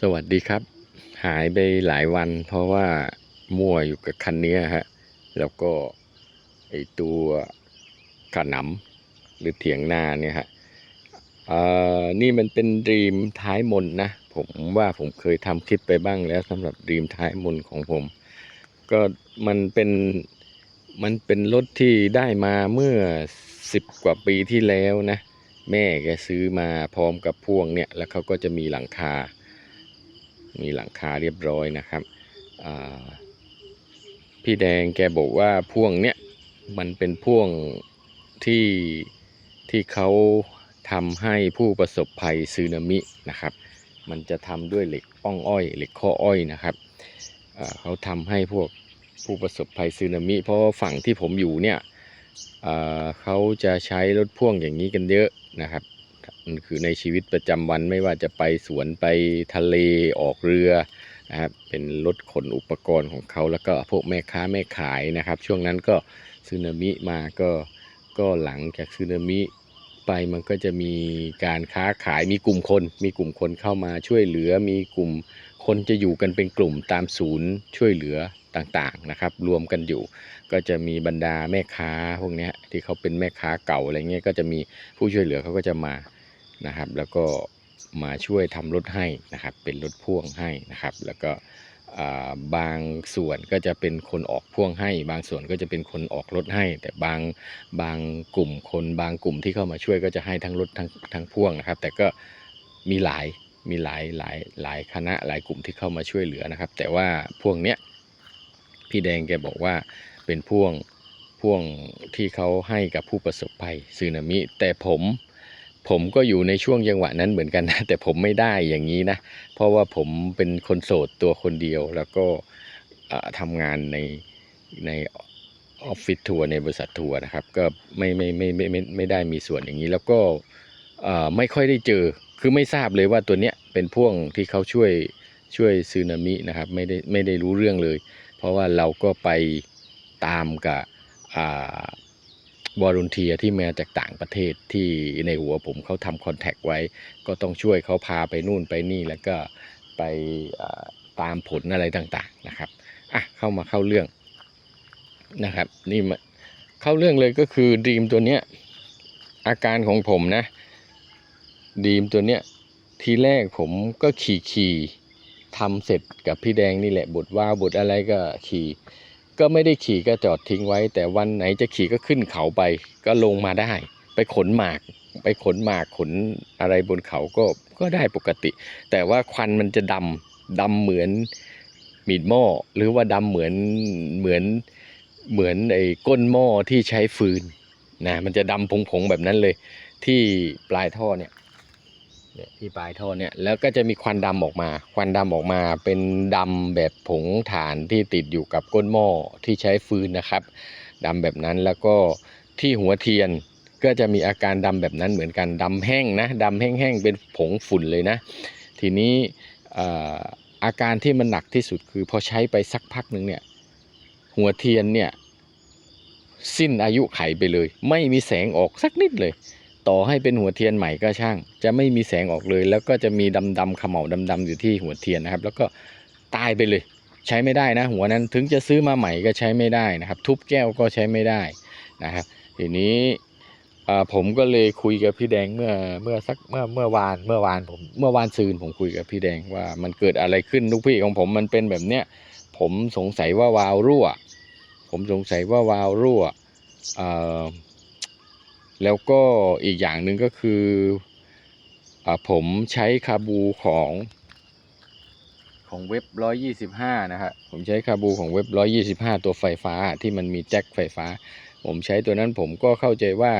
สวัสดีครับ หายไปหลายวัน เพราะว่ามั่วอยู่กับคันนี้ฮะแล้วก็ไอตัวกระหนำหรือเถียงนาเนี่ยฮะเอ่อนี่มันเป็นดีมท้ายมนนะ ผมว่าผมเคยทำคลิปไปบ้างแล้วสำหรับดีมท้ายมนของผม ก็มันเป็นมันเป็นรถที่ได้มาเมื่อสิบกว่าปีที่แล้วนะ แม่แกซื้อมาพร้อมกับพ่วงเนี่ย แล้วเขาก็จะมีหลังคา มีหลังคาเรียบร้อยนะครับพี่แดงแกบอกว่าพ่วงเนี้ยมันเป็นพ่วงที่ที่เขาทำให้ผู้ประสบภัยสึนามินะครับ มันจะทำด้วยเหล็กป้องอ้อยเหล็กข้ออ้อยนะครับเขาทำให้พวกผู้ประสบภัยสึนามิ เพราะฝั่งที่ผมอยู่เนี่ยเขาจะใช้รถพ่วงอย่างนี้กันเยอะนะครับ คือในชีวิตประจำวันไม่ว่าจะไปสวนไปทะเลออกเรือนะครับเป็นรถขนอุปกรณ์ของเขาแล้วก็พวกแม่ค้าแม่ขายนะครับ ช่วงนั้นก็สึนามิมาก็ก็หลังจากสึนามิไปมันก็จะมีการค้าขายมีกลุ่มคน มีกลุ่มคนเข้ามาช่วยเหลือ มีกลุ่มคนจะอยู่กันเป็นกลุ่มตามศูนย์ช่วยเหลือต่างๆนะครับ รวมกันอยู่ ก็จะมีบรรดาแม่ค้าพวกนี้ที่เขาเป็นแม่ค้าเก่าอะไรเงี้ยก็จะมีผู้ช่วยเหลือเขาก็จะมา นะครับ แล้วก็มาช่วยทำรถให้นะครับ เป็นรถพ่วงให้นะครับ แล้วก็บางส่วนก็จะเป็นคนออกพ่วงให้ บางส่วนก็จะเป็นคนออกรถให้ แต่บางบางกลุ่มคนบางกลุ่มที่เข้ามาช่วยก็จะให้ทั้งรถทั้งทั้งพ่วงนะครับ แต่ก็มีหลายมีหลายหลายหลายคณะหลายกลุ่มที่เข้ามาช่วยเหลือนะครับ แต่ว่าพ่วงเนี้ยพี่แดงแกบอกว่าเป็นพ่วงพ่วงที่เขาให้กับผู้ประสบภัยสึนามิ แต่ผม ผมก็อยู่ในช่วงจังหวะนั้นเหมือนกันนะแต่ผมไม่ได้อย่างนี้นะเพราะว่าผมเป็นคนโสดตัวคนเดียว แล้วก็ทำงานในในออฟฟิศทัวร์ในบริษัททัวร์นะครับ ก็ไม่ไม่ไม่ไม่ไม่ไม่ได้มีส่วนอย่างนี้ แล้วก็ไม่ค่อยได้เจอคือไม่ทราบเลยว่าตัวเนี้ยเป็นพ่วงที่เขาช่วยช่วยซึนามินะครับไม่ได้ไม่ได้รู้เรื่องเลย เพราะว่าเราก็ไปตามกับ วอรุนเทียที่มาจากต่างประเทศที่ในหัวผมเขาทำคอนแทคไว้ ก็ต้องช่วยเขาพาไปนู่นไปนี่แล้วก็ไปตามผลอะไรต่างๆนะครับอะเข้ามาเข้าเรื่องนะครับ นี่มาเข้าเรื่องเลยก็คือดีมตัวเนี้ยอาการของผมนะดีมตัวเนี้ยทีแรกผมก็ขี่ขี่ทำเสร็จกับพี่แดงนี่แหละบทว่าบทอะไรก็ขี่ ก็ไม่ได้ขี่ก็จอดทิ้งไว้ แต่วันไหนจะขี่ก็ขึ้นเขาไป ก็ลงมาได้ ไปขนหมาก ไปขนหมากขนอะไรบนเขาก็ก็ได้ปกติ แต่ว่าควันมันจะดำดำเหมือนมีดหม้อหรือว่าดำเหมือนเหมือนเหมือนไอ้ก้นหม้อที่ใช้ฟืนนะมันจะดำผงๆแบบนั้นเลย ที่ปลายท่อเนี่ย เนี่ยที่ปลายท่อเนี่ยแล้วก็จะมีควันดำออกมา ควันดำออกมาเป็นดำแบบผงถ่านที่ติดอยู่กับก้นหม้อที่ใช้ฟืนนะครับดำแบบนั้นแล้วก็ที่หัวเทียนก็จะมีอาการดำแบบนั้นเหมือนกันดำแห้งนะดำแห้งๆเป็นผงฝุ่นเลยนะ ทีนี้อาการที่มันหนักที่สุดคือพอใช้ไปสักพักหนึ่งเนี่ยหัวเทียนเนี่ยสิ้นอายุไขไปเลย ไม่มีแสงออกสักนิดเลย ต่อให้เป็นหัวเทียนใหม่ก็ช่าง จะไม่มีแสงออกเลย แล้วก็จะมีดำๆขม่าดำดำๆอยู่ที่หัวเทียนนะครับ แล้วก็ตายไปเลย ใช้ไม่ได้นะ หัวนั้นถึงจะซื้อมาใหม่ก็ใช้ไม่ได้นะครับ ทุบแก้วก็ใช้ไม่ได้นะครับทีนี้ผมก็เลยคุยกับพี่แดงเมื่อเมื่อสักเมื่อเมื่อวานเมื่อวานผมเมื่อวานซืนผมคุยกับพี่แดงว่ามันเกิดอะไรขึ้นลูกพี่ของผมมันเป็นแบบเนี้ยผมสงสัยว่าวาล์วรั่ว ผมสงสัยว่าวาล์วรั่วอ่อ แล้วก็อีกอย่างหนึ่งก็คืออาผมใช้คาบูของของเว็บ 125 นะฮะผมใช้คาบูของเว็บ 125 ตัวไฟฟ้าที่มันมีแจ็คไฟฟ้า ผมใช้ตัวนั้นผมก็เข้าใจว่า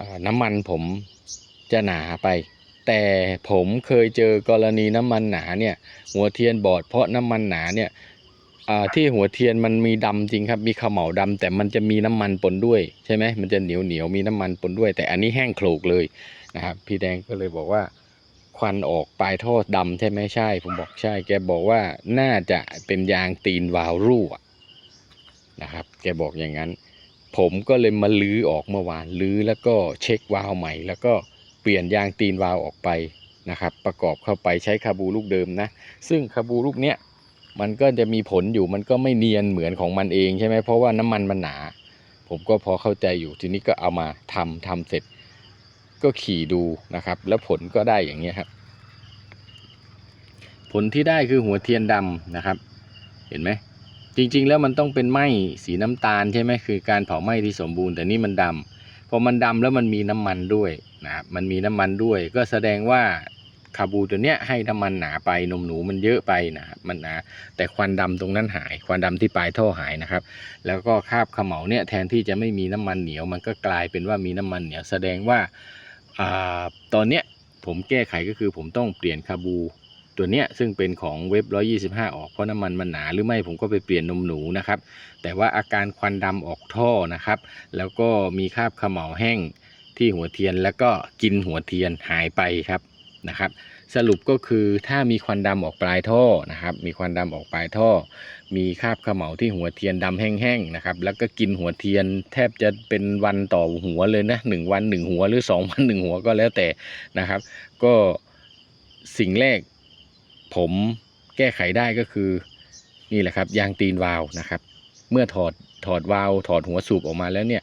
อ่าน้ำมันผมจะหนาไป แต่ผมเคยเจอกรณีน้ำมันหนาเนี่ยหัวเทียนบอดเพราะน้ำมันหนาเนี่ยอ่า ที่หัวเทียนมันมีดำจริงครับ มีขมเหลาดำแต่มันจะมีน้ำมันปนด้วยใช่ไหมมันจะเหนียวเหนียวมีน้ำมันปนด้วย แต่อันนี้แห้งโขลกเลยนะครับ พี่แดงก็เลยบอกว่าควันออกปลายท่อดำใช่ไหมใช่ ผมบอกใช่ แกบอกว่าน่าจะเป็นยางตีนวาล์วรั่วนะครับ แกบอกอย่างนั้น ผมก็เลยมาลื้อออกเมื่อวานลื้อแล้วก็เช็ควาล์วใหม่ แล้วก็เปลี่ยนยางตีนวาล์วออกไปนะครับ ประกอบเข้าไปใช้คาบูลูกเดิมนะ ซึ่งคาบูลูกเนี้ย มันก็จะมีผลอยู่มันก็ไม่เนียนเหมือนของมันเองใช่ไหมเพราะว่าน้ำมันมันหนา ผมก็พอเข้าใจอยู่ทีนี้ก็เอามาทำทำเสร็จ ก็ขี่ดูนะครับ แล้วผลก็ได้อย่างเงี้ยครับ ผลที่ได้คือหัวเทียนดำนะครับ เห็นไหมจริง ๆ แล้วมันต้องเป็นไหมสีน้ำตาลใช่ไหมคือการเผาไหม้ที่สมบูรณ์แต่นี่มันดำพอมันดำแล้วมันมีน้ำมันด้วยนะครับมันมีน้ำมันด้วย ก็แสดงว่า คาบูตัวเนี้ยให้น้ำมันหนาไปนมหนูมันเยอะไปนะครับมันหนาแต่ควันดำตรงนั้นหาย ควันดำที่ปลายท่อหายนะครับ แล้วก็คาบเขมเหลาเนี่ยแทนที่จะไม่มีน้ำมันเหนียว มันก็กลายเป็นว่ามีน้ำมันเหนียวแสดงว่าอาตอนเนี้ยผมแก้ไขก็คือผมต้องเปลี่ยนคาบูตัวเนี้ยซึ่งเป็นของเว็บ 125 ออกเพราะน้ำมันมันหนาหรือไม่ผมก็ไปเปลี่ยนนมหนูนะครับ แต่ว่าอาการควันดำออกท่อนะครับ แล้วก็มีคราบเขม่าแห้งที่หัวเทียนแล้วก็กินหัวเทียนหายไปครับ นะครับ สรุปก็คือถ้ามีควันดำออกปลายท่อนะครับ มีควันดำออกปลายท่อ มีคราบเขม่าที่หัวเทียนดำแห้งๆนะครับ แล้วก็กินหัวเทียนแทบจะเป็นวันต่อหัวเลยนะหนึ่งวันหนึ่งหัวหรือสองวันหนึ่งหัวก็แล้วแต่นะครับ ก็สิ่งแรกผมแก้ไขได้ก็คือนี่แหละครับยางตีนวาล์วนะครับ เมื่อถอดถอดวาล์วถอดหัวสูบออกมาแล้วเนี่ย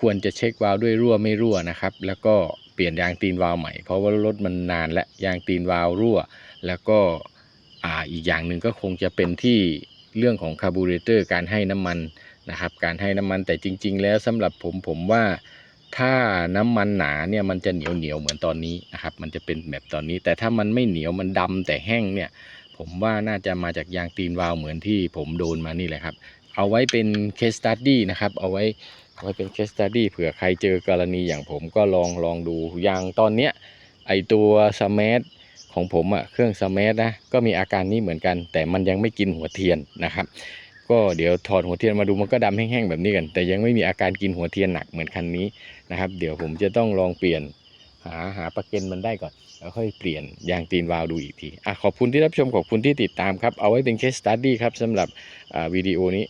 ควรจะเช็ควาล์วด้วยรั่วไม่รั่วนะครับ แล้วก็ เปลี่ยนยางตีนวาล์วใหม่ เพราะว่ารถมันนานและยางตีนวาล์วรั่ว แล้วก็อ่าอีกอย่างหนึ่งก็คงจะเป็นที่เรื่องของคาร์บูเรเตอร์การให้น้ำมันนะครับ การให้น้ำมันแต่จริง ๆ แล้วสำหรับผมผมว่าถ้าน้ำมันหนาเนี่ยมันจะเหนียวเหนียวเหมือนตอนนี้นะครับมันจะเป็นแบบตอนนี้ แต่ถ้ามันไม่เหนียวมันดำแต่แห้งเนี่ยผมว่าน่าจะมาจากยางตีนวาล์วเหมือนที่ผมโดนมานี่แหละครับ เอาไว้เป็น case study นะครับ เอาไว้ ไว้เป็น case study เผื่อใครเจอกรณีอย่างผมก็ลองลองดูอย่างตอนเนี้ยไอตัวสมาร์ทของผมอะเครื่องสมาร์ทนะก็มีอาการนี้เหมือนกัน แต่มันยังไม่กินหัวเทียนนะครับ ก็เดี๋ยวถอดหัวเทียนมาดูมันก็ดำแห้งๆแบบนี้กัน แต่ยังไม่มีอาการกินหัวเทียนหนักเหมือนคันนี้นะครับ เดี๋ยวผมจะต้องลองเปลี่ยนหาหาประเก็นมันได้ก่อนแล้วค่อยเปลี่ยนยางตีนวาล์วดูอีกทีอะขอบคุณที่รับชมขอบคุณที่ติดตามครับ เอาไว้เป็น case study ครับสำหรับวิดีโอนี้